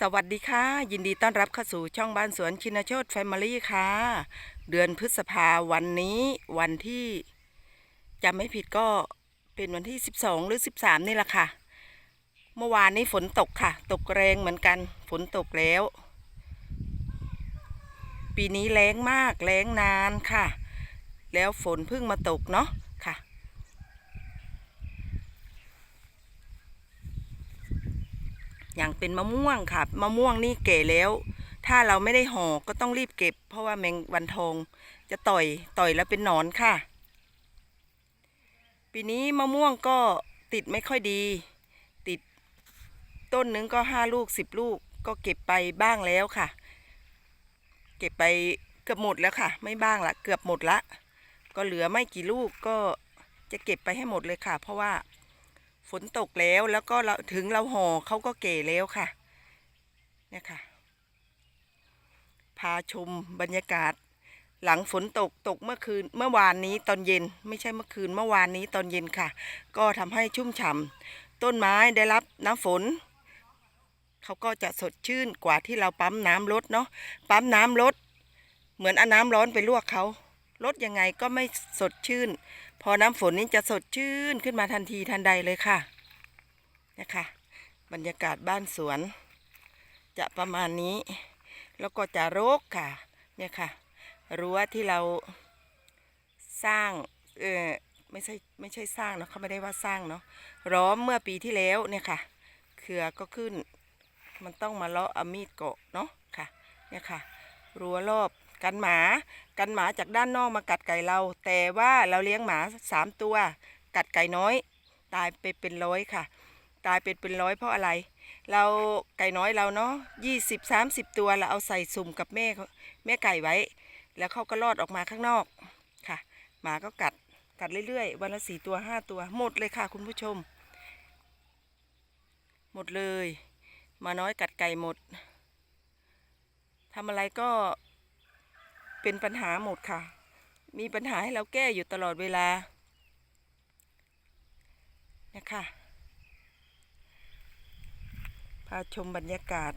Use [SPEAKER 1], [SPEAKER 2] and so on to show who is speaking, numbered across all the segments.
[SPEAKER 1] สวัสดีค่ะ ยินดีต้อนรับเข้าสู่ช่องบ้านสวนชินโชตแฟมิลี่ค่ะ เดือนพฤษภาวันนี้วันที่จำไม่ผิดก็เป็นวันที่ 12 หรือ 13 นี่แหละค่ะ เมื่อวานนี้ฝนตกค่ะ ตกแรงเหมือนกัน ฝนตกแล้ว ปีนี้แรงมากแรงนานค่ะ แล้วฝนเพิ่งมาตกเนาะค่ะ อย่างเป็นมะม่วงค่ะ มะม่วงนี่เก๋แล้ว ถ้าเราไม่ได้ห่อก็ต้องรีบเก็บ เพราะว่าแมงวันทองจะต่อยต่อยแล้วเป็นหนอนค่ะ ปีนี้มะม่วงก็ติดไม่ค่อยดี ติดต้นนึงก็ห้าลูกสิบลูกก็เก็บไปบ้างแล้วค่ะ เก็บไปเกือบหมดแล้วค่ะ ไม่บ้างละเกือบหมดละ ก็เหลือไม่กี่ลูกก็จะเก็บไปให้หมดเลยค่ะ เพราะว่า ฝนตกแล้วแล้วก็เราถึงเราห่อเขาก็เก๋แล้วค่ะ เนี่ยค่ะ พาชมบรรยากาศ หลังฝนตกตกเมื่อคืนเมื่อวานนี้ตอนเย็น ไม่ใช่เมื่อคืนเมื่อวานนี้ตอนเย็นค่ะ ก็ทำให้ชุ่มฉ่ำต้นไม้ได้รับน้ำฝนเขาก็จะสดชื่นกว่าที่เราปั๊มน้ำลดเนาะปั๊มน้ำลดเหมือนเอาน้ำร้อนไปลวกเขา ลดยังไงก็ไม่สดชื่น พอน้ำฝนนี้จะสดชื่นขึ้นมาทันทีทันใดเลยค่ะนะคะ บรรยากาศบ้านสวน จะประมาณนี้ แล้วก็จะรกค่ะ เนี่ยค่ะ รั้วที่เราสร้าง เออไม่ใช่ไม่ใช่สร้างเนาะเขาไม่ได้ว่าสร้างเนาะล้อมเมื่อปีที่แล้วเนี่ยค่ะ เครือก็ขึ้น มันต้องมาเลาะเอามีดเกาะเนาะค่ะ เนี่ยค่ะ รั้วรอบ กันหมา กันหมาจากด้านนอกมากัดไก่เรา แต่ว่าเราเลี้ยงหมาสามตัว กัดไก่น้อย ตายไปเป็นร้อยค่ะ ตายเป็นเป็นร้อยเพราะอะไร เราไก่น้อยเราเนาะยี่สิบสามสิบตัวเราเอาใส่สุ่มกับแม่แม่ไก่ไว้ แล้วเขาก็รอดออกมาข้างนอกค่ะ หมาก็กัดกัดเรื่อยๆ วันละสี่ตัวห้าตัว หมดเลยค่ะคุณผู้ชม หมดเลยหมาน้อยกัดไก่หมดทำอะไรก็ เป็นปัญหาหมดค่ะ มีปัญหาให้เราแก้อยู่ตลอดเวลานะคะพาชมบรรยากาศ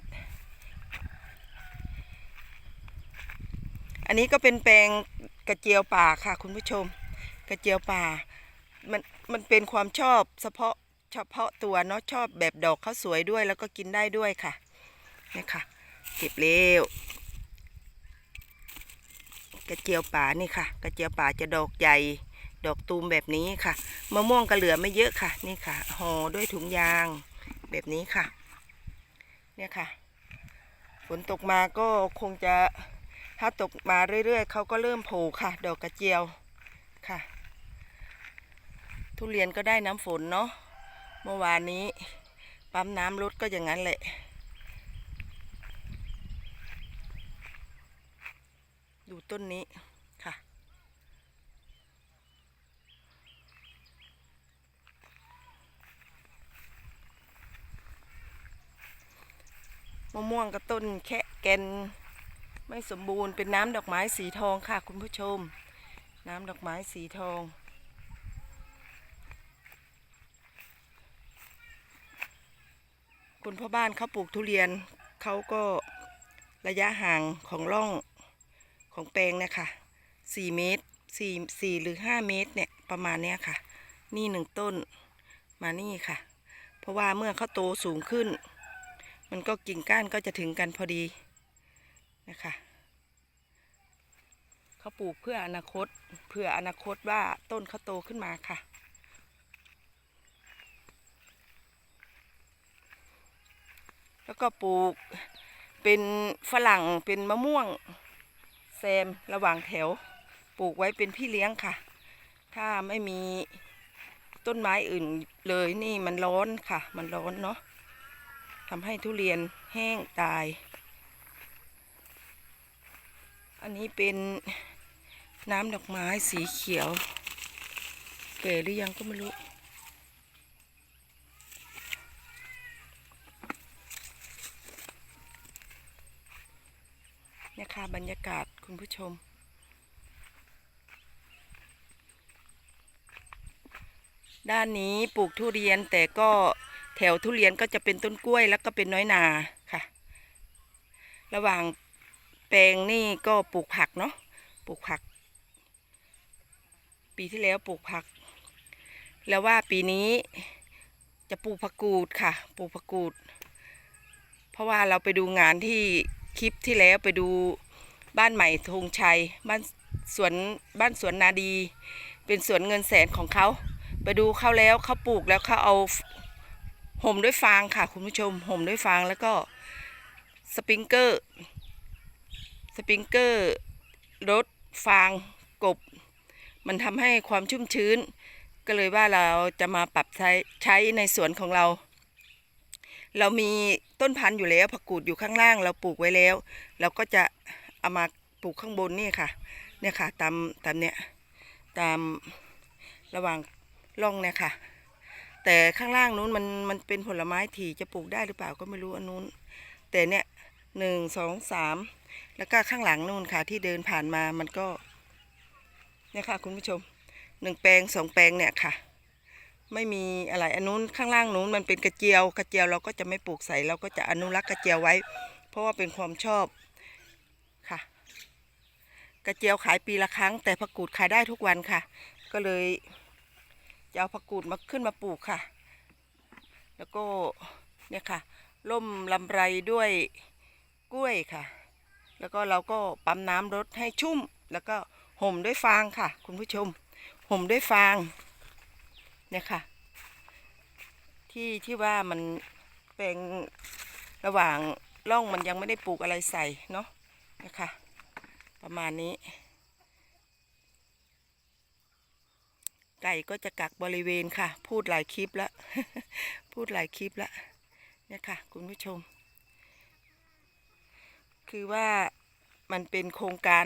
[SPEAKER 1] อันนี้ก็เป็นแปลงกระเจียวป่าค่ะ คุณผู้ชม กระเจียวป่า มันมันเป็นความชอบเฉพาะเฉพาะตัวเนาะชอบแบบดอกเขาสวยด้วยแล้วก็กินได้ด้วยค่ะนี่ค่ะ เก็บเร็ว กระเจียวป่านี่ค่ะ กระเจียวป่าจะดอกใหญ่ ดอกตูมแบบนี้ค่ะ มะม่วงก็เหลือไม่เยอะค่ะ นี่ค่ะห่อด้วยถุงยางแบบนี้ค่ะ เนี่ยค่ะ ฝนตกมาก็คงจะถ้าตกมาเรื่อยๆเขาก็เริ่มโผล่ค่ะ ดอกกระเจียวค่ะ ทุเรียนก็ได้น้ำฝนเนาะเมื่อวานนี้ ปั๊มน้ำลดก็อย่างนั้นแหละ ดูต้นนี้ค่ะ มะม่วงกับต้นแคะแกนไม่สมบูรณ์เป็นน้ำดอกไม้สีทองค่ะ คุณผู้ชม น้ำดอกไม้สีทองคุณพ่อบ้านเขาปลูกทุเรียนเขาก็ระยะห่างของร่อง ของแปลงเนี่ยค่ะสี่เมตรสี่สี่หรือห้าเมตรเนี่ยประมาณเนี้ยค่ะ นี่หนึ่งต้นมานี่ค่ะ เพราะว่าเมื่อเขาโตสูงขึ้น มันก็กิ่งก้านก็จะถึงกันพอดีนะคะเขาปลูกเพื่ออนาคตเพื่ออนาคตว่าต้นเขาโตขึ้นมาค่ะแล้วก็ปลูกเป็นฝรั่งเป็นมะม่วง แซมระหว่างแถวปลูกไว้เป็นพี่เลี้ยงค่ะ ถ้าไม่มีต้นไม้อื่นเลยนี่มันร้อนค่ะ มันร้อนเนาะทำให้ทุเรียนแห้งตาย อันนี้เป็นน้ำดอกไม้สีเขียวเก๋หรือยังก็ไม่รู้ เนี่ยค่ะบรรยากาศคุณผู้ชม ด้านนี้ปลูกทุเรียนแต่ก็แถวทุเรียนก็จะเป็นต้นกล้วยแล้วก็เป็นน้อยนาค่ะ ระหว่างแปลงนี่ก็ปลูกผักเนาะปลูกผัก ปีที่แล้วปลูกผัก แล้วว่าปีนี้จะปลูกผักกูดค่ะ ปลูกผักกูด เพราะว่าเราไปดูงานที่ คลิปที่แล้วไปดูบ้านใหม่ธงชัยบ้านสวนบ้านสวนนาดี เป็นสวนเงินแสนของเขาไปดูเขาแล้วเขาปลูกแล้วเขาเอาห่มด้วยฟางค่ะ คุณผู้ชมห่มด้วยฟางแล้วก็สปริงเกอร์ สปริงเกอร์รดฟางกบ มันทำให้ความชุ่มชื้น ก็เลยว่าเราจะมาปรับใช้ใช้ในสวนของเรา เรามีต้นพันธุ์อยู่แล้วผักกูดอยู่ข้างล่าง เราปลูกไว้แล้ว เราก็จะเอามาปลูกข้างบนนี่ค่ะ เนี่ยค่ะ ตามตามเนี้ยตามระหว่างร่องเนี่ยค่ะ แต่ข้างล่างนู้นมันมันเป็นผลไม้ถี่จะปลูกได้หรือเปล่าก็ไม่รู้อันนู้น แต่เนี่ยหนึ่งสองสามแล้วก็ข้างหลังนู่นค่ะ ที่เดินผ่านมามันก็เนี่ยค่ะคุณผู้ชมหนึ่งแปลงสองแปลงเนี่ยค่ะ ไม่มีอะไรอันนู้นข้างล่างนู้นมันเป็นกระเจียว กระเจียวเราก็จะไม่ปลูกใส่เราก็จะอนุรักษ์กระเจียวไว้ เพราะว่าเป็นความชอบค่ะ กระเจียวขายปีละครั้ง แต่ผักกูดขายได้ทุกวันค่ะ ก็เลยจะเอาผักกูดมาขึ้นมาปลูกค่ะ แล้วก็เนี่ยค่ะล่มลำไรด้วยกล้วยค่ะ แล้วก็เราก็ปั๊มน้ำรดให้ชุ่ม แล้วก็ห่มด้วยฟางค่ะ คุณผู้ชมห่มด้วยฟาง เนี่ยค่ะ ที่ที่ว่ามันแปลงระหว่างร่องมันยังไม่ได้ปลูกอะไรใส่เนาะนะคะประมาณนี้ ไก่ก็จะกักบริเวณค่ะ พูดหลายคลิปแล้ว พูดหลายคลิปแล้วเนี่ยค่ะ คุณผู้ชม คือว่ามันเป็นโครงการ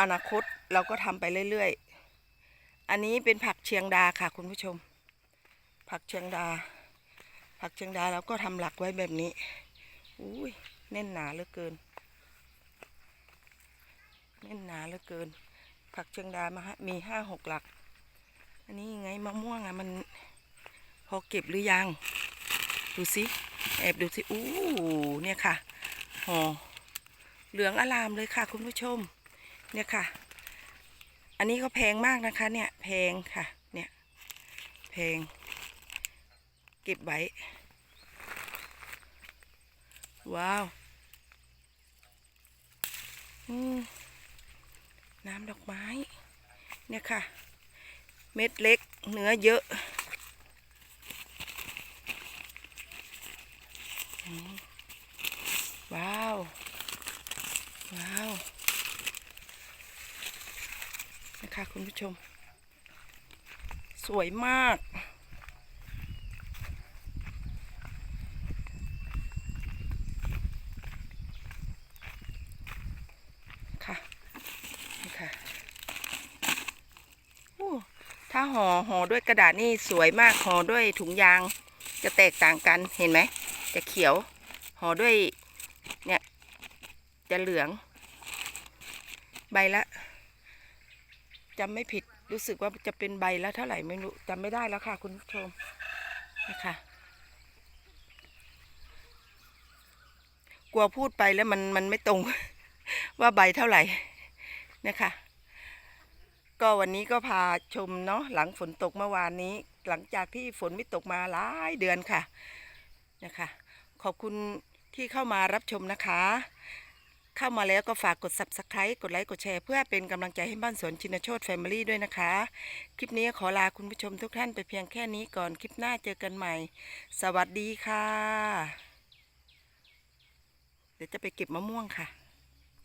[SPEAKER 1] อนาคตเราก็ทำไปเรื่อย ๆ อันนี้เป็นผักเชียงดาค่ะ คุณผู้ชม ผักเชียงดา ผักเชียงดาเราก็ทำหลักไว้แบบนี้อุ้ยแน่นหนาเหลือเกิน แน่นหนาเหลือเกิน ผักเชียงดามาฮะมีห้าหกหลัก อันนี้ไงมะม่วงอะมันพอเก็บหรือยัง ดูสิแอบดูสิอู้เนี่ยค่ะห่อเหลืองอลามเลยค่ะ คุณผู้ชม เนี่ยค่ะ อันนี้ก็แพงมากนะคะ เนี่ยแพงค่ะ เนี่ยแพง เก็บไว้ ว้าวน้ำดอกไม้ เนี่ยค่ะ เม็ดเล็กเนื้อเยอะว้าว ว้าว นะ ค่ะคุณผู้ชม สวยมาก ค่ะ นี่ค่ะถ้าห่อห่อด้วยกระดาษนี่สวยมากห่อด้วยถุงยางจะแตกต่างกันเห็นไหม จะเขียวห่อด้วยเนี่ย จะเหลือง ใบละ จำไม่ผิดรู้สึกว่าจะเป็นใบละเท่าไหร่ไม่รู้จำไม่ได้แล้วค่ะ คุณผู้ชมนะคะกลัวพูดไปแล้วมันมันไม่ตรง ว่าใบเท่าไหร่นะคะก็วันนี้ก็พาชมเนาะหลังฝนตกเมื่อวานนี้ หลังจากที่ฝนไม่ตกมาหลายเดือนค่ะนะคะ ขอบคุณที่เข้ามารับชมนะคะ เข้ามาแล้วก็ฝากกด subscribe กดไลค์กดแชร์เพื่อเป็นกำลังใจให้บ้านสวนชินโชตแฟมิลี่ด้วยนะคะ คลิปนี้ขอลาคุณผู้ชมทุกท่านไปเพียงแค่นี้ก่อนคลิปหน้าเจอกันใหม่ สวัสดีค่ะ เดี๋ยวจะไปเก็บมะม่วงค่ะ